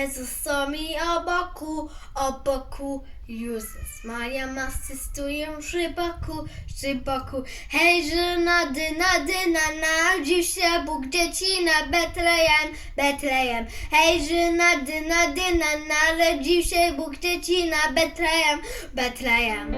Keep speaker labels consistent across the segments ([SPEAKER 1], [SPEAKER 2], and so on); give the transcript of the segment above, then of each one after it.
[SPEAKER 1] Jezusowi o boku, o boku. Jezus Maria asystują przy boku, przy boku. Hej, żyna, dyna, dyna, narodził się Bóg dzieci na Betlejem, Betlejem. Hej, żyna, dyna, dyna, narodził się Bóg dzieci na Betlejem, Betlejem.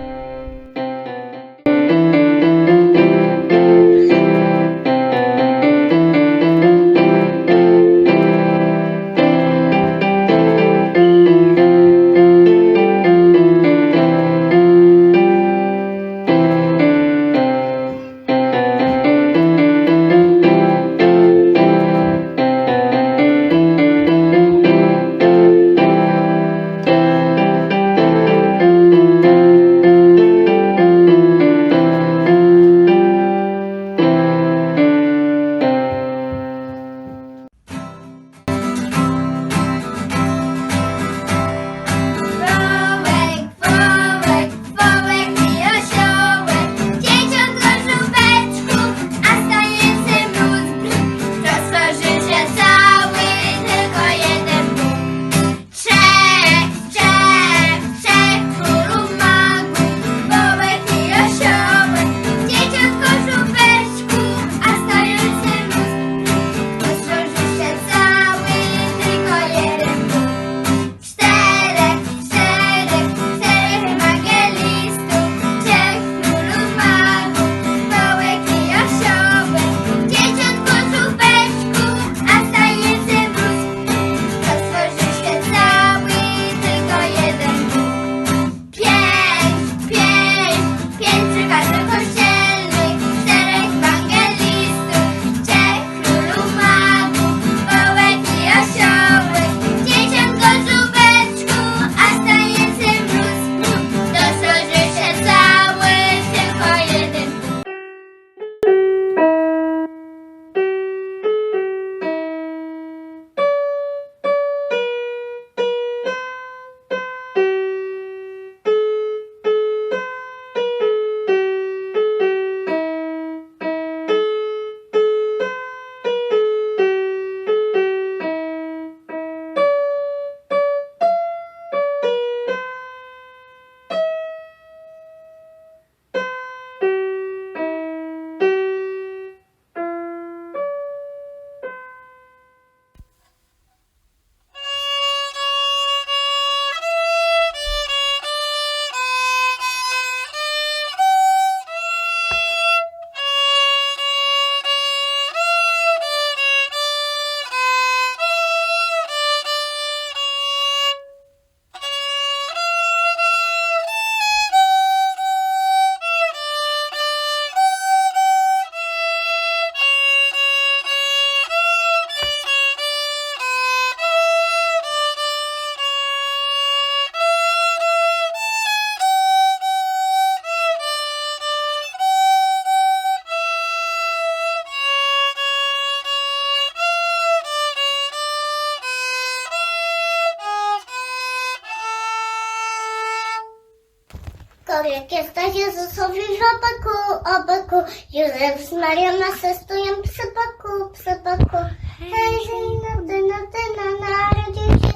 [SPEAKER 2] Jesteś Jezusowi w oboku, oboku. Józef z Marią asystują przy boku, przy boku. Hej, no dyna, dyna, narodził się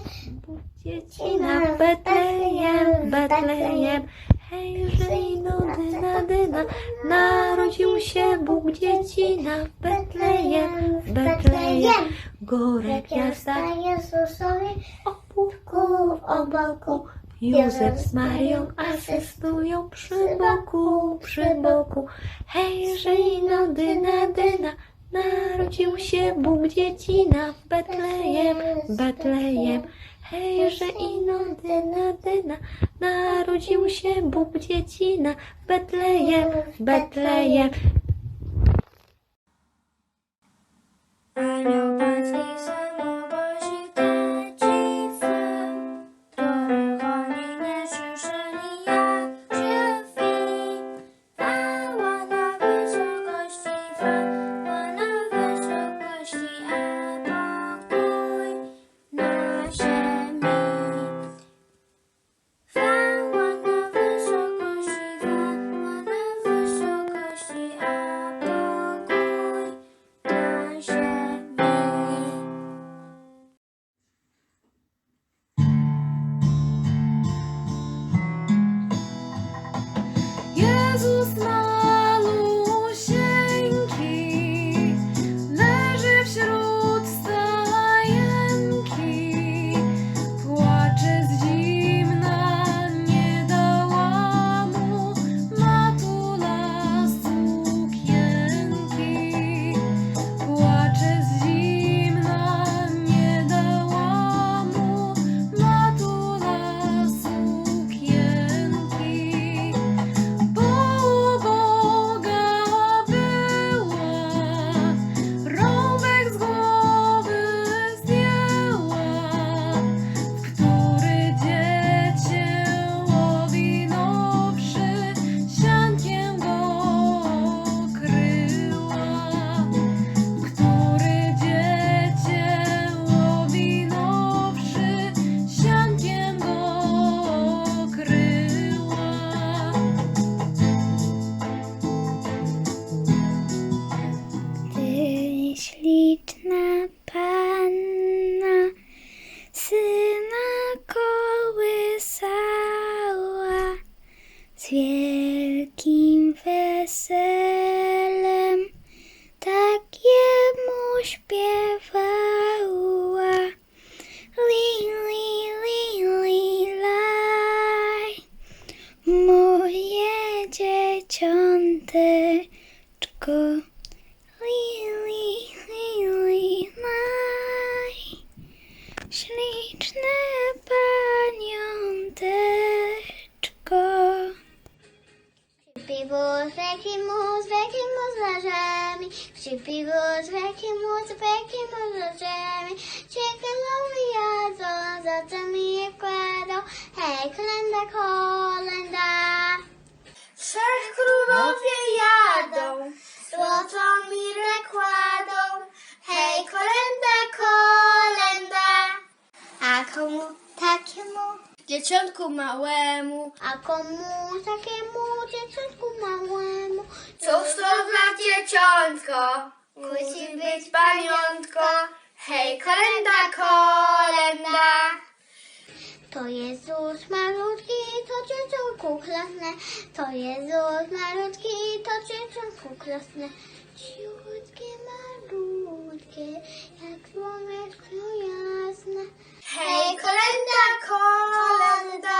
[SPEAKER 3] Dzieci na Betlejem, Betlejem. Hej, żyjno, dyna, dyna. Narodził się Bóg dzieci na Betlejem, Betlejem. Górę gwiazda,
[SPEAKER 2] Jezusowi
[SPEAKER 3] opórku,
[SPEAKER 2] ku oboku.
[SPEAKER 3] Józef z Marią asystują przy boku, przy boku. Hej, żyjno, dyna, dyna. Narodził się Bóg dzieci na Betlejem, Betlejem. Hej, że ino dyna, dyna. Narodził się Bóg dzieci na Betlejem, Betlejem. Anioł Pański
[SPEAKER 2] dzieciąteczko. Lili, lili, maj, śliczne paniąteczko. Przypiwo z wielki mus, wielki mus dla ziemi. Przypiwo z wielki mus, wielki mus dla ziemi. Ciekawe jadzą, za co mi je kładą. Hej, kolenda, kolenda. Trzech królowie jadą, złotą mirę kładą. Hej, kolenda, kolenda. A komu takiemu? Dzieciątku małemu. A komu takiemu dzieciątku małemu?
[SPEAKER 1] Cóż to za dzieciątko? Musi być pamiątko. Hej, kolenda, kolenda.
[SPEAKER 2] To Jezus to dzieciątku klasne. To Jezus malutki, to dzieciątku klasne. Ciutkie, malutkie, jak słoneczko jasne.
[SPEAKER 1] Hej, kolenda, kolenda.